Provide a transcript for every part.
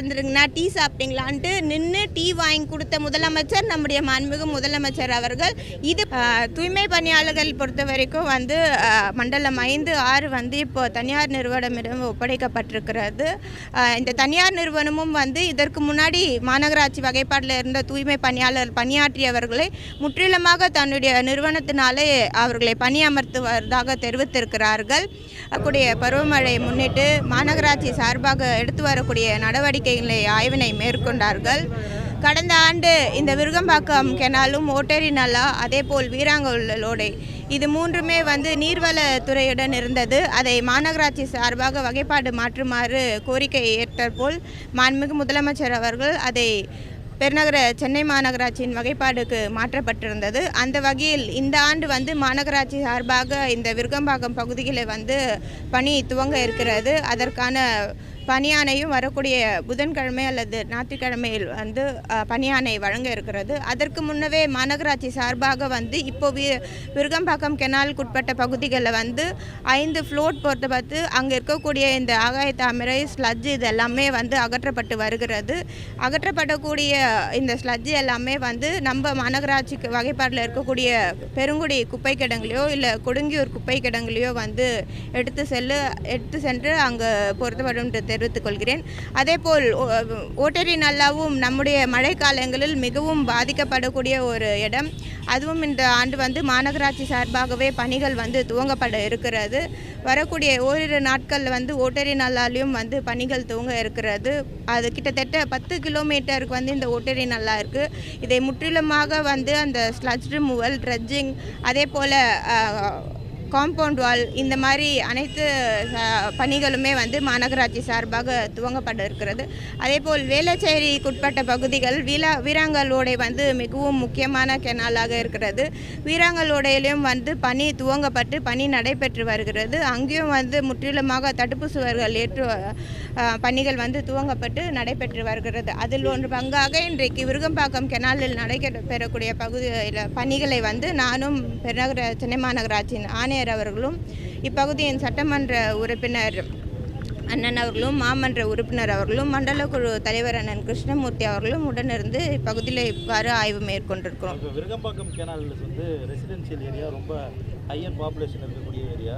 இருந்துருங்கண்ணா tea சாப்பிட்டீங்களான்ட்டு நின்று tea வாங்கி கொடுத்த முதலமைச்சர் நம்முடைய மாண்புமிகு முதலமைச்சர் அவர்கள். இது தூய்மை பணியாளர்கள் பொறுத்த வரைக்கும் வந்து மண்டலம் ஐந்து ஆறு வந்து இப்போ தனியார் நிறுவனமிடம் ஒப்படைக்கப்பட்டிருக்கிறது. இந்த தனியார் நிறுவனமும் வந்து இதற்கு முன்னாடி மாநகராட்சி வகைப்பாட்டில் இருந்த தூய்மை பணியாளர் பணியாற்றியவர்களை முற்றிலுமாக தன்னுடைய நிறுவனத்தினாலே அவர்களை பணியமர்த்துவதாக தெரிவித்திருக்கிறார்கள். கூடிய பருவமழை முன்னிட்டு மாநகராட்சி சார்பாக எடுத்து வரக்கூடிய நடவடிக்கை நடவடிக்கைகளை ஆய்வினை மேற்கொண்டார்கள். கடந்த ஆண்டு இந்த விருகம்பாக்கம் கெனாலும் ஓட்டேரி அதே போல் வீராங்கோலோடை இது மூன்றுமே வந்து நீர்வளத்துறையுடன் இருந்தது. அதை மாநகராட்சி சார்பாக வகைப்பாடு மாற்றுமாறு கோரிக்கை ஏற்றபோல் மாண்புமிகு முதலமைச்சர் அவர்கள் அதை பெருநகர சென்னை மாநகராட்சியின் வகைப்பாடுக்கு மாற்றப்பட்டிருந்தது. அந்த வகையில் இந்த ஆண்டு வந்து மாநகராட்சி சார்பாக இந்த விருகம்பாக்கம் பகுதிகளை வந்து பணி துவங்க இருக்கிறது. அதற்கான பணியானையும் வரக்கூடிய புதன்கிழமை அல்லது ஞாயிற்றுக்கிழமையில் வந்து பனியானை பணியானை வழங்க இருக்கிறது. அதற்கு முன்னவே மாநகராட்சி சார்பாக வந்து இப்போ வி விருகம்பாக்கம் கெனாலுக்குட்பட்ட பகுதிகளில் வந்து ஐந்து ஃப்ளோட் பொறுத்த பார்த்து அங்கே இருக்கக்கூடிய இந்த ஆகாய தாமரை ஸ்லட்ஜ் இது எல்லாமே வந்து அகற்றப்பட்டு வருகிறது. அகற்றப்படக்கூடிய இந்த ஸ்லட்ஜ் எல்லாமே வந்து நம்ம மாநகராட்சிக்கு வகைப்பாட்டில் இருக்கக்கூடிய பெருங்குடி குப்பை கிடங்குலையோ இல்லை கொடுங்கியூர் குப்பை கிடங்குலையோ வந்து எடுத்து செல்லு எடுத்து சென்று அங்கே பொருத்தப்படும் என்று தெரிவித்துக் கொள்கிறேன் அதேபோல் ஓட்டரி நல்லாவும் நம்முடைய மழைக்காலங்களில் மிகவும் பாதிக்கப்படக்கூடிய ஒரு இடம். அதுவும் இந்த ஆண்டு வந்து மாநகராட்சி சார்பாகவே பணிகள் வந்து துவங்கப்பட இருக்கிறது. வரக்கூடிய ஓரிரு நாட்களில் வந்து ஓட்டரி நல்லாலையும் வந்து பணிகள் துவங்க இருக்கிறது. அது கிட்டத்தட்ட பத்து கிலோமீட்டருக்கு வந்து இந்த ஓட்டரி நல்லா இருக்குது இதை முற்றிலுமாக வந்து அந்த ஸ்லட்ஜ் ரிமூவல் ட்ரெட்ஜிங் அதே போல் காம்பவுண்ட் வால் இந்த மாதிரி அனைத்து பணிகளுமே வந்து மாநகராட்சி சார்பாக துவங்கப்பட இருக்கிறது அதேபோல் வேளச்சேரிக்குட்பட்ட பகுதிகள் வீலா வீராங்கலோடை வந்து மிகவும் முக்கியமான கெனாலாக இருக்கிறது. வீராங்கலோடையிலும் வந்து பணி துவங்கப்பட்டு பணி நடைபெற்று வருகிறது. அங்கேயும் வந்து முற்றிலுமாக தடுப்பு சுவர்கள் ஏற்று பணிகள் வந்து துவங்கப்பட்டு நடைபெற்று வருகிறது. அதில் ஒன்று பங்காக இன்றைக்கு விருகம்பாக்கம் கெனாலில் நடைபெறக்கூடிய பகுதியில் பணிகளை வந்து நானும் பெருநகர சென்னை மாநகராட்சியின் ஆணையர் அவர்களும் இப்பகுதியின் சட்டமன்ற உறுப்பினர் அண்ணன் அவர்களும் மாமன்ற உறுப்பினர் அவர்களும் மண்டல குழு தலைவர் அண்ணன் கிருஷ்ணமூர்த்தி அவர்களும் உடனிருந்து இப்பகுதியில் இவ்வாறு ஆய்வு மேற்கொண்டிருக்கிறோம். விருகம்பாக்கம் கேனால் வந்து ரெசிடென்சியல் ஏரியா ரொம்ப ஹையர் பாப்புலேஷன் இருக்கக்கூடிய ஏரியா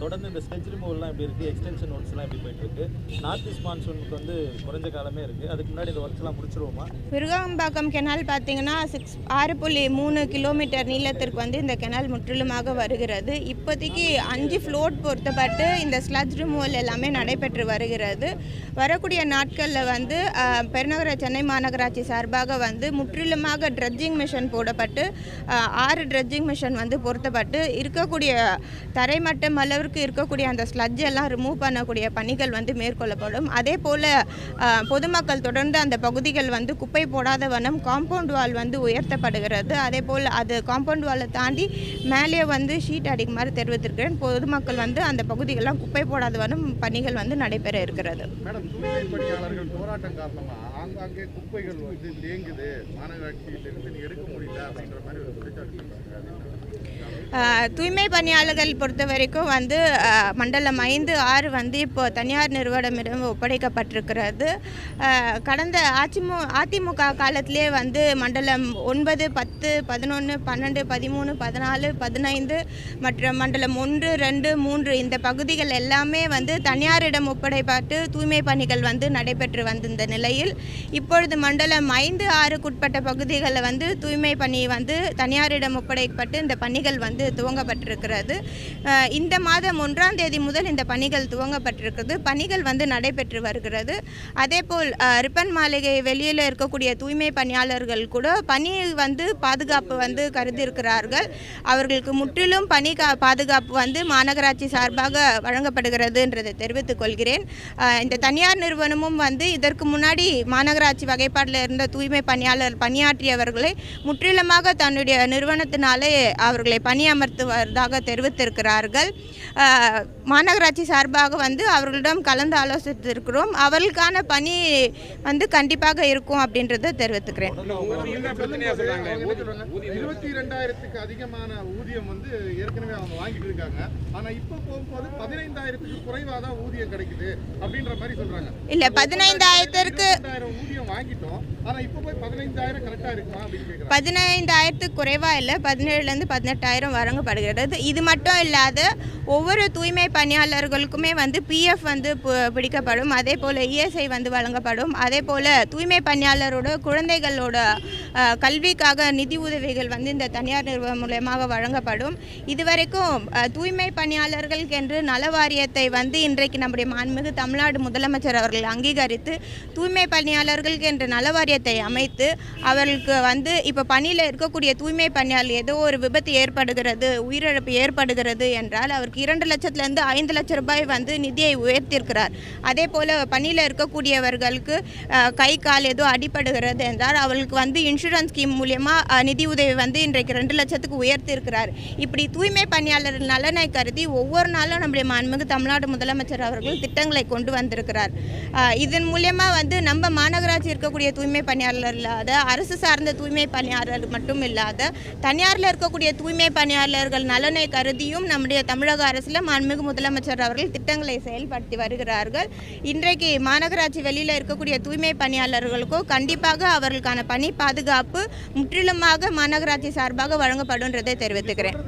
தொடர்ந்து இந்த ஸ்டெச் ரிமூவல்லாம் எப்படி இருக்குது எக்ஸ்டென்ஷன் ஒர்க்ஸ்லாம் எப்படி போயிட்டு இருக்கு? நார்த் ஈஸ்ட் மான்சூனுக்கு வந்து குறைஞ்ச காலமே இருக்குது அதுக்கு முன்னாடி இந்த ஒர்க்ஸ்லாம் முடிச்சிருவோமா? விருகம்பாக்கம் கெனால் பார்த்தீங்கன்னா சிக்ஸ் ஆறு புள்ளி மூணு கிலோமீட்டர் நீளத்திற்கு வந்து இந்த கெனால் முற்றிலுமாக வருகிறது. இப்போதைக்கு அஞ்சு ஃப்ளோட் பொறுத்தப்பட்டு இந்த ஸ்லட்ஜ் ரிமூவல் எல்லாமே நடைபெற்று வருகிறது. வரக்கூடிய நாட்களில் வந்து பெருநகர சென்னை மாநகராட்சி சார்பாக வந்து முற்றிலுமாக ட்ரெட்ஜிங் மிஷன் போடப்பட்டு ஆறு ட்ரெட்ஜிங் மிஷன் வந்து பொருத்தப்பட்டு இருக்கக்கூடிய தரைமட்டம் அளவிற்கு இருக்கக்கூடிய அந்த ஸ்லட்ஜ் எல்லாம் ரிமூவ் பண்ணக்கூடிய பணிகள் வந்து மேற்கொள்ளப்படும். அதே போல் பொதுமக்கள் தொடர்ந்து அந்த பகுதிகள் வந்து குப்பை போடாத வண்ணம் காம்பவுண்ட் வால் வந்து உயர்த்தப்படுகிறது. அதே போல் அது காம்பவுண்ட் வாலை தாண்டி மேலே வந்து ஷீட் அடிக்குமாறு தெரிவித்திருக்கிறேன். பொதுமக்கள் வந்து அந்த பகுதிகளெலாம் குப்பை போடாத வண்ணம் பணிகள் வந்து நடைபெற இருக்கிறது. மேடம் தூய்மை பணியாளர்கள் போராட்டம் ஆங்காங்கே குப்பைகள் வந்து தேங்குது. மாநகராட்சியிலிருந்து எடுக்க முடியல அப்படின்ற மாதிரி ஒரு குற்றச்சாட்டு சொல்றாங்க. அது என்ன? ஆஹ் தூய்மை பணியாளர்கள் பொறுத்த வரைக்கும் வந்து மண்டலம் ஐந்து ஆறு வந்து இப்போ தனியார் நிறுவனமிடம் ஒப்படைக்கப்பட்டிருக்கிறது. கடந்த அதிமு அதிமுக காலத்திலே வந்து மண்டலம் ஒன்பது பத்து பதினொன்று பன்னெண்டு பதிமூணு பதினாலு பதினைந்து மற்றும் மண்டலம் ஒன்று ரெண்டு மூன்று இந்த பகுதிகள் எல்லாமே வந்து தனியாரிடம் ஒப்படைப்பட்டு தூய்மை பணிகள் வந்து நடைபெற்று வந்திருந்த நிலையில் இப்பொழுது மண்டலம் ஐந்து ஆறுக்குட்பட்ட பகுதிகளில் வந்து தூய்மை பணி வந்து தனியாரிடம் ஒப்படைக்கப்பட்டு இந்த பணிகள் வந்து துவங்கப்பட்டிருக்கிறது. இந்த மாதம் ஒன்றாம் தேதி முதல் இந்த பணிகள் துவங்கப்பட்டிருக்கிறது. பணிகள் வந்து நடைபெற்று வருகிறது. அதேபோல் போல் ரிப்பன் மாளிகை வெளியில் இருக்கக்கூடிய தூய்மை பணியாளர்கள் கூட பணி வந்து பாதுகாப்பு வந்து கருதியிருக்கிறார்கள். அவர்களுக்கு முற்றிலும் பணி கா பாதுகாப்பு வந்து மாநகராட்சி சார்பாக வழங்கப்படுகிறதுன்றதை தெரிவித்துக் கொள்கிறேன். இந்த தனியார் நிறுவனமும் வந்து இதற்கு முன்னாடி மாநகராட்சி வகைப்பாட்டில் இருந்த தூய்மை பணியாளர் பணியாற்றியவர்களை முற்றிலுமாக தன்னுடைய நிறுவனத்தினாலே அவர்களை பணி பணியமர்த்துவதாக தெரிவித்திருக்கிறார்கள். மாநகராட்சி சார்பாக வந்து அவர்களிடம் கலந்து ஆலோசித்திருக்கிறோம். அவர்களுக்கான பணி வந்து கண்டிப்பாக இருக்கும் அப்படின்றத தெரிவித்துக்கிறேன். இருபத்தி ரெண்டாயிரத்துக்கு அதிகமான ஊதியம் வந்து ஏற்கனவே அவங்க வாங்கிட்டு இருக்காங்க. ஆனா இப்ப போகும்போது பதினைந்தாயிரத்துக்கு குறைவா தான் ஊதியம் கிடைக்குது அப்படின்ற மாதிரி சொல்றாங்க. இல்ல பதினைந்தாயிரத்திற்கு வாங்கிட்டோம். ஆனால் இப்போ போய் பதினைந்தாயிரம் கரெக்டாக இருக்குமா அப்படின்னு பதினைந்தாயிரத்துக்கு குறைவாக இல்லை பதினேழுலேருந்து பதினெட்டாயிரம் வழங்கப்படுகிறது இது மட்டும் இல்லாத ஒவ்வொரு தூய்மை பணியாளர்களுக்குமே வந்து பிஎஃப் வந்து பிடிக்கப்படும். அதே போல் இஎஸ்ஐ வந்து வழங்கப்படும். அதே போல் தூய்மை பணியாளரோட குழந்தைகளோட கல்விக்காக நிதி உதவிகள் வந்து இந்த தனியார் நிறுவனம் மூலயமாக வழங்கப்படும். இதுவரைக்கும் தூய்மை தூய்மை பணியாளர்களுக்கென்று நல வாரியத்தை வந்து இன்றைக்கு நம்முடைய மாண்புமிகு தமிழ்நாடு முதலமைச்சர் அவர்கள் அங்கீகரித்து தூய்மை பணியாளர்கள் பணியாளர்களுக்கு என்ற நல வாரியத்தை அமைத்து அவர்களுக்கு வந்து இப்போ பணியில் இருக்கக்கூடிய தூய்மை பணியாளர் ஏதோ ஒரு விபத்து ஏற்படுகிறது உயிரிழப்பு ஏற்படுகிறது என்றால் அவருக்கு இரண்டு லட்சத்துலேருந்து ஐந்து லட்சம் ரூபாய் வந்து நிதியை உயர்த்தியிருக்கிறார். அதே போல் பணியில் இருக்கக்கூடியவர்களுக்கு கை கால் ஏதோ அடிபடுகிறது என்றால் அவர்களுக்கு வந்து இன்சூரன்ஸ் ஸ்கீம் மூலியமாக நிதி உதவி வந்து இன்றைக்கு ரெண்டு லட்சத்துக்கு உயர்த்தியிருக்கிறார். இப்படி தூய்மை பணியாளர் நலனை கருதி ஒவ்வொரு நாளும் நம்முடைய மாண்புமிகு தமிழ்நாடு முதலமைச்சர் அவர்கள் திட்டங்களை கொண்டு வந்திருக்கிறார். இதன் மூலியமாக வந்து நம்ம மாநகராட்சி இருக்கக்கூடிய தூய்மை பணியாளர் இல்லாத அரசு சார்ந்த தூய்மை பணியாளர் மட்டும் இல்லாத தனியாரில் இருக்கக்கூடிய தூய்மை பணியாளர்கள் நலனை கருதியும் நம்முடைய தமிழக அரசில் மாண்புமிகு முதலமைச்சர் அவர்கள் திட்டங்களை செயல்படுத்தி வருகிறார்கள். இன்றைக்கு மாநகராட்சி வெளியில் இருக்கக்கூடிய தூய்மை பணியாளர்களுக்கோ கண்டிப்பாக அவர்களுக்கான பணி பாதுகாப்பு முற்றிலுமாக மாநகராட்சி சார்பாக வழங்கப்படும்ன்றதை தெரிவித்துக்கிறேன்.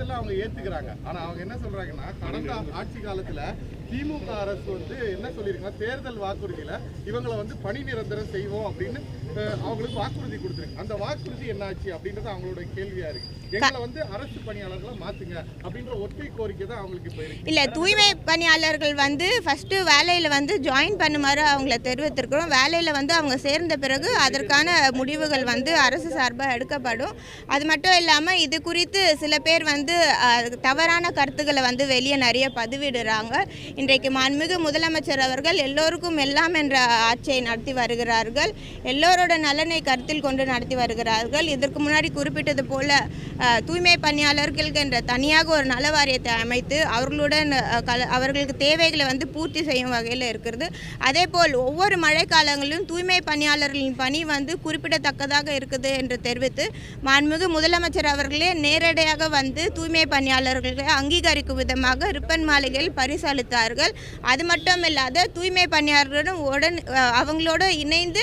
திமுக அரசு வந்து என்ன சொல்லியிருக்காங்க தேர்தல் வாக்குறுதியில இவங்களை வந்து பணி நிரந்தரம் செய்வோம் அப்படின்னு அவங்களுக்கு வாக்குறுதி கொடுத்துருக்கு. அந்த வாக்குறுதி என்னாச்சு அப்படின்றது அவங்களோட கேள்வியா இருக்கு. இல்லை தூய்மை பணியாளர்கள் வந்து ஃபஸ்ட்டு வேலையில் வந்து ஜாயின் பண்ணுமாறு அவங்கள தெரிவித்திருக்கிறோம். வேலையில் வந்து அவங்க சேர்ந்த பிறகு அதற்கான முடிவுகள் வந்து அரசு சார்பாக எடுக்கப்படும். அது மட்டும் இல்லாமல் இது குறித்து சில பேர் வந்து தவறான கருத்துக்களை வந்து வெளியே நிறைய பதிவிடுறாங்க. இன்றைக்கு மாண்புமிகு முதலமைச்சர் அவர்கள் எல்லோருக்கும் எல்லாம் என்ற ஆட்சியை நடத்தி வருகிறார்கள். எல்லோரோட நலனை கருத்தில் கொண்டு நடத்தி வருகிறார்கள். இதற்கு முன்னாடி குறிப்பிட்டது போல தூய்மை பணியாளர்களுக்கு என்ற தனியாக ஒரு நல வாரியத்தை அமைத்து அவர்களுடன் கல அவர்களுக்கு தேவைகளை வந்து பூர்த்தி செய்யும் வகையில் இருக்கிறது. அதே போல் ஒவ்வொரு மழைக்காலங்களிலும் தூய்மை பணியாளர்களின் பணி வந்து குறிப்பிடத்தக்கதாக இருக்குது என்று தெரிவித்து மாண்புமிகு முதலமைச்சர் அவர்களே நேரடியாக வந்து தூய்மை பணியாளர்களை அங்கீகரிக்கும் விதமாக ரிப்பன் மாளிகையில் பரிசளித்தார்கள். அது மட்டும் இல்லாத தூய்மை பணியாளர்களுடன் உடன் அவங்களோட அவங்களோடு இணைந்து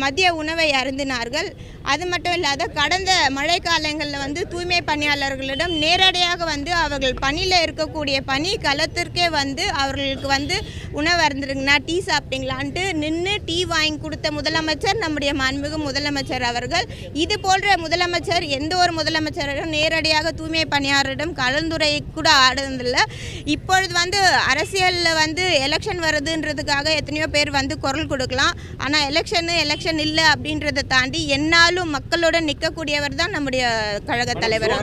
மதிய உணவை அருந்தினார்கள். அது மட்டும் இல்லாத கடந்த மழைக்காலங்களில் வந்து தூய்மை பணியாளர்களிடம் நேரடியாக வந்து அவர்கள் பணியில் இருக்கக்கூடிய பணி களத்திற்கே வந்து அவர்களுக்கு வந்து உணவு அருந்துருங்கண்ணா டீ சாப்பிட்டீங்களான்ட்டு நின்று டீ வாங்கி கொடுத்த முதலமைச்சர் நம்முடைய மாண்புமிகு முதலமைச்சர் அவர்கள். இது போன்ற முதலமைச்சர் எந்த ஒரு முதலமைச்சரிடம் நேரடியாக தூய்மை பணியாளரிடம் கலந்துரை கூட ஆடுறதில்லை இப்பொழுது வந்து அரசியலில் வந்து எலெக்ஷன் வருதுன்றதுக்காக எத்தனையோ பேர் வந்து குரல் கொடுக்கலாம். ஆனால் எலெக்ஷனு எலெக்ஷன் இல்லை அப்படின்றத தாண்டி என்னாலும் மக்களுடன் நிற்கக்கூடியவர் தான் நம்முடைய கழக தலைவர்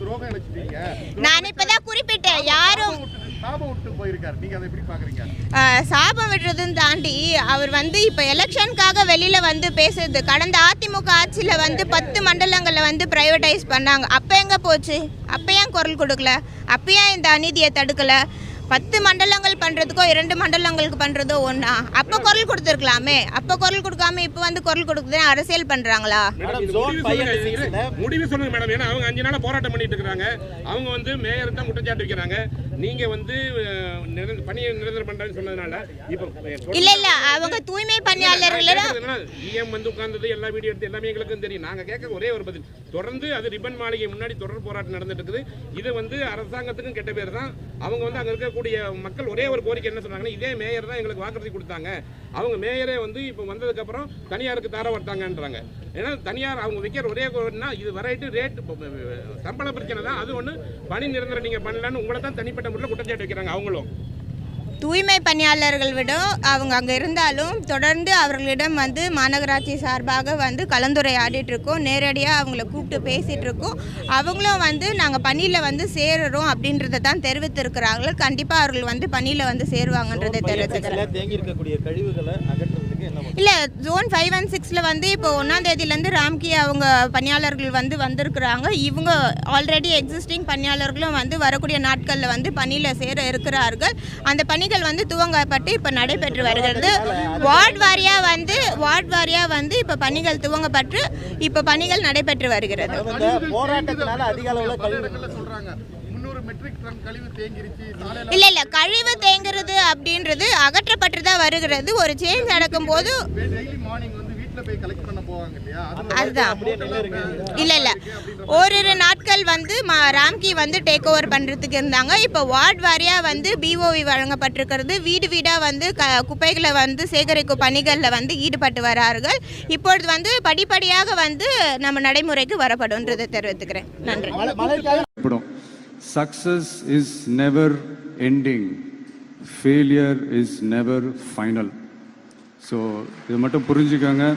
துரோகம் இழைச்சிட்டீங்க. நான் இப்பதான் குறிப்பிட்டேன் யாரும் சாபம் விடுறதுன்னு தாண்டி அவர் வந்து இப்போ எலெக்ஷனுக்காக வெளியில் வந்து பேசுறது. கடந்த அதிமுக ஆட்சியில் வந்து பத்து மண்டலங்களில் வந்து ப்ரைவேட்டைஸ் பண்ணாங்க. அப்போ எங்கே போச்சு? அப்போ ஏன் குரல் கொடுக்கல? அப்போ ஏன் இந்த அநீதியை தடுக்கல? பத்து மண்டலங்கள் பண்ணுறதுக்கோ இரண்டு மண்டலங்களுக்கு பண்ணுறதோ ஒன்றா அப்போ குரல் கொடுத்துருக்கலாமே. அப்போ குரல் கொடுக்காம இப்போ வந்து குரல் கொடுக்குது அரசியல் பண்ணுறாங்களா முடிவு சொல்லுங்க. மேடம். ஏன்னா அவங்க அஞ்சு நாளா போராட்டம் பண்ணிட்டு இருக்காங்க அவங்க வந்து மேயர் தான் குற்றச்சாட்டு வைக்கிறாங்க. நீங்க வந்து பணியை நிரந்தரம் பண்றேன்னு சொன்னதுனால இப்போ இல்லை இல்லை. அவங்க தூய்மை பணியாளர்களிடம் இஎம் வந்து உட்கார்ந்தது எல்லா வீடியோ எடுத்து எல்லாமே எங்களுக்கும் தெரியும். நாங்க கேட்க ஒரே ஒரு பதில். தொடர்ந்து அது ரிப்பன் மாளிகை முன்னாடி தொடர் போராட்டம் நடந்துட்டு இருக்குது. இது வந்து அரசாங்கத்துக்கும் கெட்ட பேர் தான். அவங்க வந்து அங்க இருக்கக்கூடிய மக்கள் ஒரே ஒரு கோரிக்கை என்ன சொன்னாங்கன்னா இதே மேயர் தான் எங்களுக்கு வாக்குறுதி கொடுத்தாங்க. அவங்க மேயரே வந்து இப்போ வந்ததுக்கப்புறம் தனியாருக்கு தார வர்த்தாங்கன்றாங்க ஏன்னா தனியார் அவங்க விற்கிற ஒரே கோரினா இது வெரைட்டி ரேட் சம்பள பிரச்சனை தான். அது ஒன்று பணி நிரந்தரம் நீங்கள் பண்ணலான்னு உங்களை தான் தனிப்பட்ட முறையில் குற்றச்சாட்டு வைக்கிறாங்க அவங்களும். தூய்மை பணியாளர்கள் விட அவங்க அங்கே இருந்தாலும் தொடர்ந்து அவர்களிடம் வந்து மாநகராட்சி சார்பாக வந்து கலந்துரையாடிட்டு இருக்கோம். நேரடியாக அவங்கள கூப்பிட்டு பேசிகிட்டு இருக்கோம். அவங்களும் வந்து நாங்கள் பணியில் வந்து சேருறோம் அப்படின்றத தான் தெரிவித்திருக்கிறார்கள். கண்டிப்பாக அவர்கள் வந்து பணியில் வந்து சேருவாங்கன்றதை தெரிவித்துக்கிறேன். இல்லை ஜோன் ஃபைவ் அண்ட் சிக்ஸில் வந்து இப்போ ஒன்றாம் தேதியிலேருந்து ராம்கி அவங்க பணியாளர்கள் வந்து வந்திருக்கிறாங்க. இவங்க ஆல்ரெடி எக்ஸிஸ்டிங் பணியாளர்களும் வந்து வரக்கூடிய நாட்களில் வந்து பணியில் சேர இருக்கிறார்கள். அந்த பணிகள் வந்து துவங்கப்பட்டு இப்போ நடைபெற்று வருகிறது. வார்டு வாரியாக வந்து வார்டு வாரியாக வந்து இப்போ பணிகள் துவங்கப்பட்டு இப்போ பணிகள் நடைபெற்று வருகிறது. இல்லை இல்லை. கழிவு தேங்குறது அப்படின்றது அகற்றப்பட்டு தான் வருகிறது. ஒரு சேஞ்ச் நடக்கும்போது டெய்லி மார்னிங் வந்து வீட்ல போய் கலெக்ட் பண்ண போவாங்க இல்லையா? அது அதுதான். அப்படியே நின்று இருக்கு இல்லை இல்லை. ஓரிரு நாட்கள் வந்து மா ராம்கி வந்து டேக் ஓவர் பண்ணுறதுக்கு இருந்தாங்க. இப்போ வார்டு வாரியாக வந்து பிஓவி வழங்கப்பட்டிருக்கிறது. வீடு வீடாக வந்து க குப்பைகளை வந்து சேகரிக்கும் பணிகளில் வந்து ஈடுபட்டு வரார்கள். இப்பொழுது வந்து படிப்படியாக வந்து நம்ம நடைமுறைக்கு வரப்படும்ன்றதை தெரிவித்துக்கிறேன். நன்றி. படம் success is never ending failure is never final so இது மட்டும் புரிஞ்சுக்கோங்க